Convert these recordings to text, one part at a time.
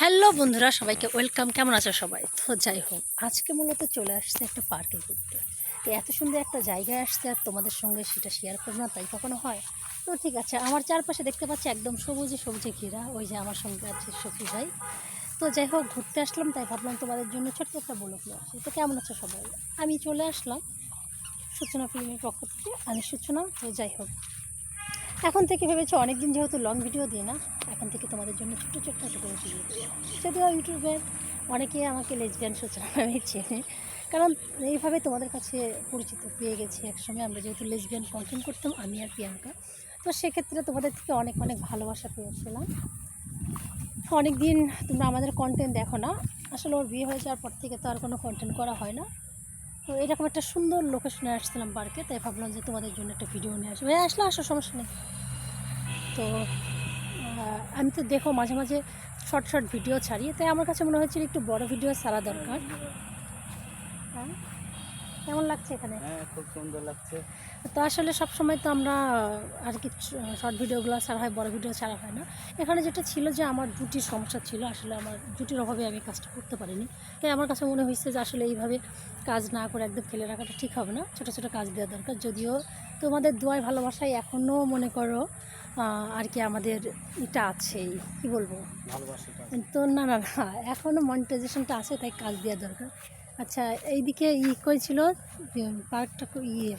Hello বন্ধুরা, সবাইকে welcome. কেমন আছো সবাই? তো যাই হোক, আজকে মূলত চলে আসছে একটা পার্কে ঘুরতে। তো এত সুন্দর একটা জায়গায় আসছে আর তোমাদের সঙ্গে সেটা শেয়ার করব না, তাই কখনো হয়? তো ঠিক আছে, আমার চারপাশে দেখতে পাচ্ছি একদম সবুজে সবুজে ঘেরা, ওই যে আমার সঙ্গে আছে সখী ভাই। তো যাই হোক, ঘুরতে আসলাম, তাই ভাবলাম তোমাদের জন্য ছোট্ট একটা বলক নিয়ে আসি। তো কেমন আছো সবাই? আমি চলে আসলাম সূচনা ফিল্মের পক্ষ থেকে, আমি সূচনা। তো যাই হোক এখন থেকে ভেবেছি অনেকদিন যেহেতু লং ভিডিও দিই না, এখন থেকে তোমাদের জন্য ছোটো ছোট্ট একটা করে ভিডিও যদিও ইউটিউবে অনেকে আমাকে লেসবিয়ান সূচনা নামে চেনে, কারণ এইভাবে তোমাদের কাছে পরিচিত পেয়ে গেছি। একসময় আমরা যেহেতু লেসবিয়ান কন্টেন্ট করতাম, আমি আর প্রিয়াঙ্কা। তো সেক্ষেত্রে তোমাদের থেকে অনেক অনেক ভালোবাসা পেয়েছিলাম। অনেক দিন তোমরা আমাদের কন্টেন্ট দেখো না। আসলে ওর বিয়ে হয়ে যাওয়ার পর থেকে তো আর কোনো কন্টেন্ট করা হয় না। এরকম একটা সুন্দর লোকেশনে আসছিলাম পার্কে তাই ভাবলাম যে তোমাদের জন্য একটা ভিডিও নিয়ে আসব হ্যাঁ আসলে আসো, সমস্যা নেই। তো আমি তো দেখো মাঝে মাঝে শর্ট শর্ট ভিডিও ছাড়ি, তাই আমার কাছে মনে হয়েছিল একটু বড় ভিডিও ছাড়া দরকার। হ্যাঁ? কেমন লাগছে এখানে? হ্যাঁ খুব সুন্দর লাগছে। তো আসলে সব সময় তো আমরা আর কি শর্ট ভিডিওগুলো ছাড়া হয় বড় ভিডিও ছাড়া হয় না। এখানে যেটা ছিল যে আমার জুটির সমস্যা ছিল আসলে আমার জুটির অভাবে আমি কাজটা করতে পারিনি। তাই আমার কাছে মনে হয়েছে যে আসলে এইভাবে কাজ না করে একদম ফেলে রাখাটা ঠিক হবে না। ছোটো ছোটো কাজ দেওয়া দরকার। যদিও তোমাদের দোয়ায় ভালোবাসায় এখনও মনে করো আর কি আমাদের এটা আছেই। কি বলব? তো না না না এখনও মনিটাইজেশনটা আছে তাই কাজ দেওয়া দরকার। আচ্ছা এইদিকে ই করেছিল পার্কটা ইয়ে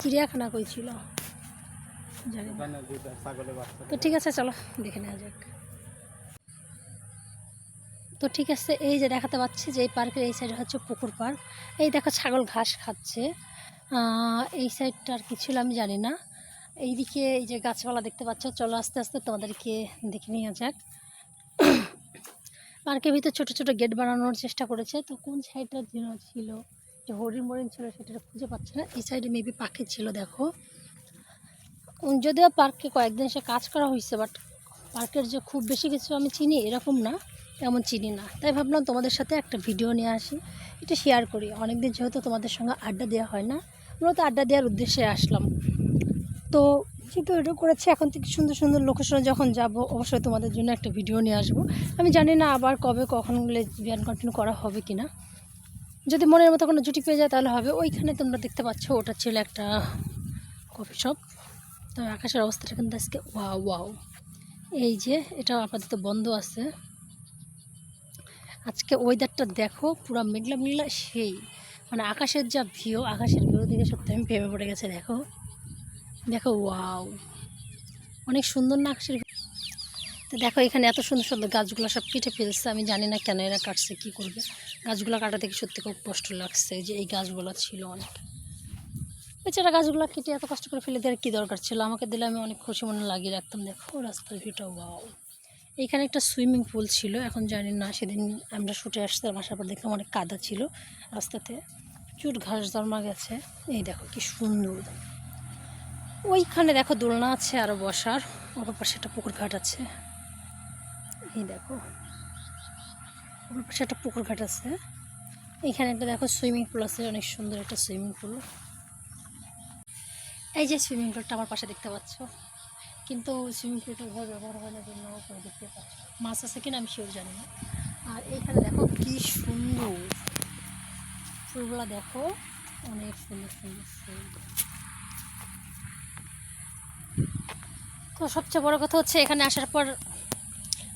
চিড়িয়াখানা করেছিল। তো ঠিক আছে, চলো, দেখে নেওয়া যাক। তো ঠিক আছে, এই যে দেখাতে পাচ্ছি যে এই পার্কের এই সাইডে হচ্ছে পুকুর পার্ক। এই দেখো, ছাগল ঘাস খাচ্ছে। এই সাইডটা আর কি ছিল আমি জানি না। এইদিকে এই যে গাছপালা দেখতে পাচ্ছ, চলো আস্তে আস্তে তোমাদেরকে দেখে নেওয়া যাক। পার্কের ভিতর ছোট ছোট গেট বানানোর চেষ্টা করেছে। তো কোন সাইডটা যেন ছিল, যে হরিণ মরিণ ছিল সেটা খুঁজে পাচ্ছে না। এই সাইডে মেবি পাখি ছিল, দেখো। যদিও পার্কে কয়েকদিন সে কাজ করা হয়েছে বাট পার্কের যে খুব বেশি কিছু আমি চিনি এরকম না, তেমন চিনি না। তাই ভাবলাম তোমাদের সাথে একটা ভিডিও নিয়ে আসি। এটা শেয়ার করি। অনেকদিন যেহেতু তোমাদের সঙ্গে আড্ডা দেওয়া হয় না, মূলত আড্ডা দেওয়ার উদ্দেশ্যে আসলাম। তো যেহেতু এটা করেছি। এখন থেকে সুন্দর সুন্দর লোকেশনে যখন যাব, অবশ্যই তোমাদের জন্য একটা ভিডিও নিয়ে আসব। আমি জানি না আবার কবে কখন লেসবিয়ান কন্টিনিউ করা হবে কি না যদি মনের মতো কোনো জুটি পেয়ে যায় তাহলে হবে। ওইখানে তোমরা দেখতে পাচ্ছ, ওটা ছিল একটা কফি শপ তো আকাশের অবস্থাটা কিন্তু আজকে ওয়াও ওয়াও এই যে এটা আপাতত বন্ধ আছে। আজকে ওয়েদারটা দেখো, পুরো মেঘলা মেঘলা সেই। মানে আকাশের যা ভিউ আকাশের ভিউ দিকে সত্যি আমি প্রেমে পড়ে গেছে, দেখো। দেখো, ওয়াও। অনেক সুন্দর না তো দেখো, এখানে এত সুন্দর সুন্দর গাছগুলো সব কেটে ফেলছে। আমি জানি না কেন এরা কাটছে, কী করবে? গাছগুলো কাটা থেকে সত্যি খুব কষ্ট লাগছে যে এই গাছগুলো ছিল অনেক। এছাড়া গাছগুলো কেটে এত কষ্ট করে ফেলে দেওয়ার কী দরকার ছিল? আমাকে দিলে আমি অনেক খুশি মনে লাগিয়ে রাখতাম। দেখো, রাস্তার ভিউটা ওয়াও। এইখানে একটা সুইমিং পুল ছিল, এখন জানি না, সেদিন আমরা শুটে আসতে আসার পর দেখলাম অনেক কাদা ছিল রাস্তাতে। প্রচুর ঘাস জন্মা গেছে। এই দেখো, কি সুন্দর। ওইখানে দেখো দোলনা আছে আরও বসার ওপর পাশে একটা পুকুর ঘাট আছে। এই দেখো ওপর পাশে একটা পুকুর ঘাট আছে। এইখানে একটা দেখো সুইমিং পুল আছে, অনেক সুন্দর একটা সুইমিং পুল। এই যে সুইমিং পুলটা আমার পাশে দেখতে পাচ্ছ। কিন্তু সুইমিং পুলটা ঘর ব্যবহার হয় না জন্য ওপরে দেখতে পাচ্ছ। মাছ আছে কিনা আমি সেও জানি না। আর এইখানে দেখো কি সুন্দর। ফুলগুলো দেখো, অনেক সুন্দর সুন্দর ফুল। তো সবচেয়ে বড় কথা হচ্ছে এখানে আসার পর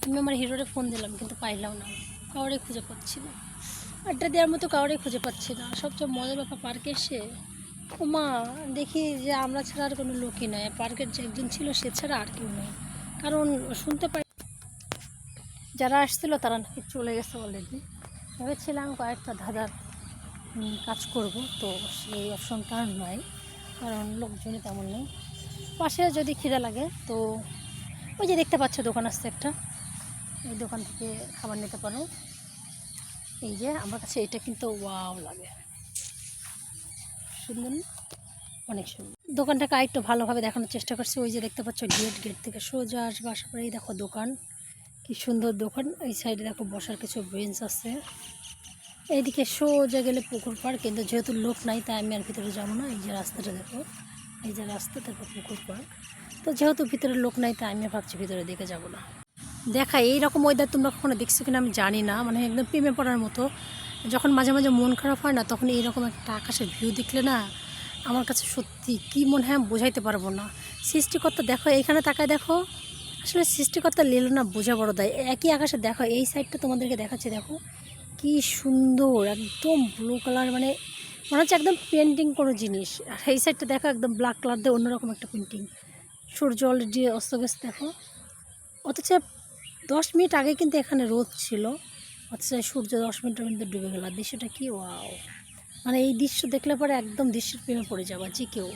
আমি আমার হিরোরে ফোন দিলাম, কিন্তু পাইলাম না। কাউরে খুঁজে পাচ্ছি না। আড্ডা দেওয়ার মতো কাউরে খুঁজে পাচ্ছি না। সবচেয়ে মজার ব্যাপার পার্কে এসে ও মা দেখি যে আমরা ছাড়া আর কোনো লোকই নাই। পার্কের যে একজন ছিল, সে ছাড়া আর কেউ নেই। কারণ শুনতে পাই যারা আসছিল, তারা নাকি চলে গেছে অলরেডি ভেবেছিলাম কয়েকটা ধাঁধার কাজ করব। তো সেই অপশনটা আর নয় কারণ লোকজনই তেমন নেই। পাশে যদি খিদে লাগে, তো ওই যে দেখতে পাচ্ছ দোকান আসছে একটা। এই দোকান থেকে খাবার নিতে পারো। এই যে আমার কাছে এটা কিন্তু ওয়াও লাগে। সুন্দর? অনেক সুন্দর। দোকানটাকে আরেকটু ভালোভাবে দেখানোর চেষ্টা করছি। ওই যে দেখতে পাচ্ছ গেট গেট থেকে সোজা আসবে আসার পরে দেখো দোকান। কি সুন্দর দোকান। এই সাইডে দেখো বসার কিছু বেঞ্চ আছে। এইদিকে সোজা গেলে পুকুর পাড়, কিন্তু যেহেতু লোক নাই, তাই আমি আর ভিতরে যাব না। এই যে রাস্তাটা দেখো। এই যে রাস্তা তারপর পুকুর পাড় তো যেহেতু ভিতরে লোক নাই, তাই আমি ভাবছি ভিতরে দিকে যাব না। দেখা, এইরকম ওয়েদার তোমরা কখনো দেখছ কিনা আমি জানি না মানে একদম প্রেমে পড়ার মতো। যখন মাঝে মাঝে মন খারাপ হয় না, তখন এইরকম একটা আকাশের ভিউ দেখলে না, আমার কাছে সত্যি কি মনে হয় বোঝাইতে পারব না। সৃষ্টিকর্তা দেখো, এইখানে তাকায় দেখো। আসলে সৃষ্টিকর্তা লীলা না বোঝা বড় দেয়। একই আকাশে দেখো, এই সাইডটা তোমাদেরকে দেখাচ্ছে, দেখো। কি সুন্দর, একদম ব্লু কালার মানে মনে হচ্ছে একদম পেন্টিং কোনো জিনিস। আর এই সাইডটা দেখো, একদম ব্ল্যাক কালার দিয়ে অন্যরকম একটা পেন্টিং সূর্য অলরেডি অস্ত গেছে, দেখো। অথচ দশ মিনিট আগে কিন্তু এখানে রোদ ছিল। অথচ সূর্য দশ মিনিটের মধ্যে ডুবে গেল। দৃশ্যটা কি ওয়াও মানে এই দৃশ্য দেখলে পরে একদম দৃশ্যের প্রেমে পড়ে যাবা, যে কেউ।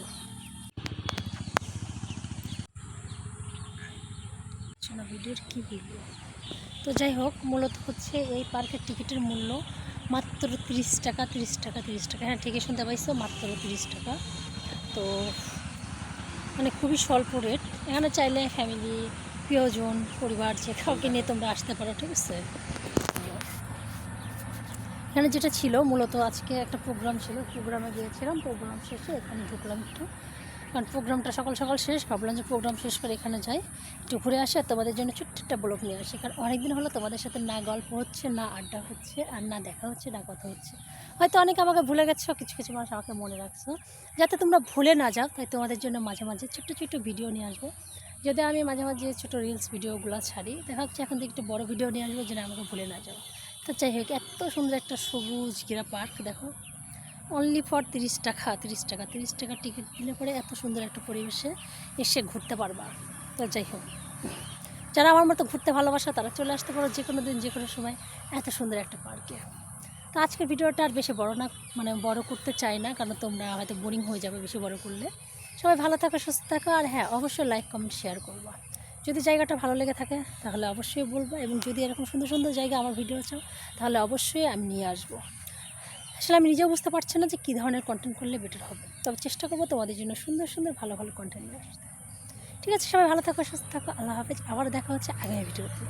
ভিডিওর কী ভিডিও? তো যাই হোক, মূলত হচ্ছে এই পার্কের টিকিটের মূল্য মাত্র তিরিশ টাকা তিরিশ টাকা তিরিশ টাকা। হ্যাঁ ঠিকই শুনতে পাইছো, মাত্র তিরিশ টাকা। তো মানে খুবই স্বল্প রেট এখানে চাইলে ফ্যামিলি প্রিয়জন, পরিবার যে কাউকে নিয়ে তোমরা আসতে পারো, ঠিক আছে? এখানে যেটা ছিল, মূলত আজকে একটা প্রোগ্রাম ছিল। প্রোগ্রামে গিয়েছিলাম প্রোগ্রাম শেষে এখানে ঢুকলাম একটু। কারণ প্রোগ্রামটা সকাল সকাল শেষ। ভাবলাম যে প্রোগ্রাম শেষ করে এখানে যাই। একটু ঘুরে আসে আর তোমাদের জন্য ছোট্ট একটা ব্লগ নিয়ে আসি। কারণ অনেকদিন হলো তোমাদের সাথে না গল্প হচ্ছে, না আড্ডা হচ্ছে আর না দেখা হচ্ছে, না কথা হচ্ছে। হয়তো অনেকে আমাকে ভুলে গেছো, কিছু কিছু মানুষ আমাকে মনে রাখছো। যাতে তোমরা ভুলে না যাও, তাই তোমাদের জন্য মাঝে মাঝে ছোট্ট ছোট্ট ভিডিও নিয়ে আসব। যদি আমি মাঝে মাঝে ছোটো রিলস ভিডিওগুলো ছাড়ি, দেখা হচ্ছে এখন থেকে একটু বড় ভিডিও নিয়ে আসব যেন আমাকে ভুলে না যাও। তো যাই হোক, এত সুন্দর একটা সবুজ ঘেরা পার্ক দেখো। অনলি ফর তিরিশ টাকা তিরিশ টাকা তিরিশ টাকা টিকিট দিলে পরে এত সুন্দর একটা পরিবেশে এসে ঘুরতে পারবা। তো যাই হোক। যারা আমার মতো ঘুরতে ভালোবাসা, তারা চলে আসতে পারো যে কোনো দিন যে কোনো সময় এত সুন্দর একটা পার্কে তো আজকের ভিডিওটা আর বেশি বড় না মানে বড় করতে চাই না, কারণ তোমরা হয়তো বোরিং হয়ে যাবে বেশি বড় করলে। সবাই ভালো থাকো, সুস্থ থাকো, আর হ্যাঁ অবশ্যই লাইক কমেন্ট শেয়ার করবা। যদি জায়গাটা ভালো লেগে থাকে, তাহলে অবশ্যই বলব, এবং যদি এরকম সুন্দর সুন্দর জায়গা আমার ভিডিও চাও, তাহলে অবশ্যই আমি নিয়ে আসব। আসলে আমি নিজেও বুঝতে পারছি না যে কী ধরনের কন্টেন্ট করলে বেটার হবে। তবে চেষ্টা করব তোমাদের জন্য সুন্দর সুন্দর, ভালো ভালো কন্টেন্ট নিয়ে আসতে। ঠিক আছে, সবাই ভালো থাকো, সুস্থ থাকো, আল্লাহ হাফেজ। আবার দেখা হচ্ছে আগামী ভিডিওতে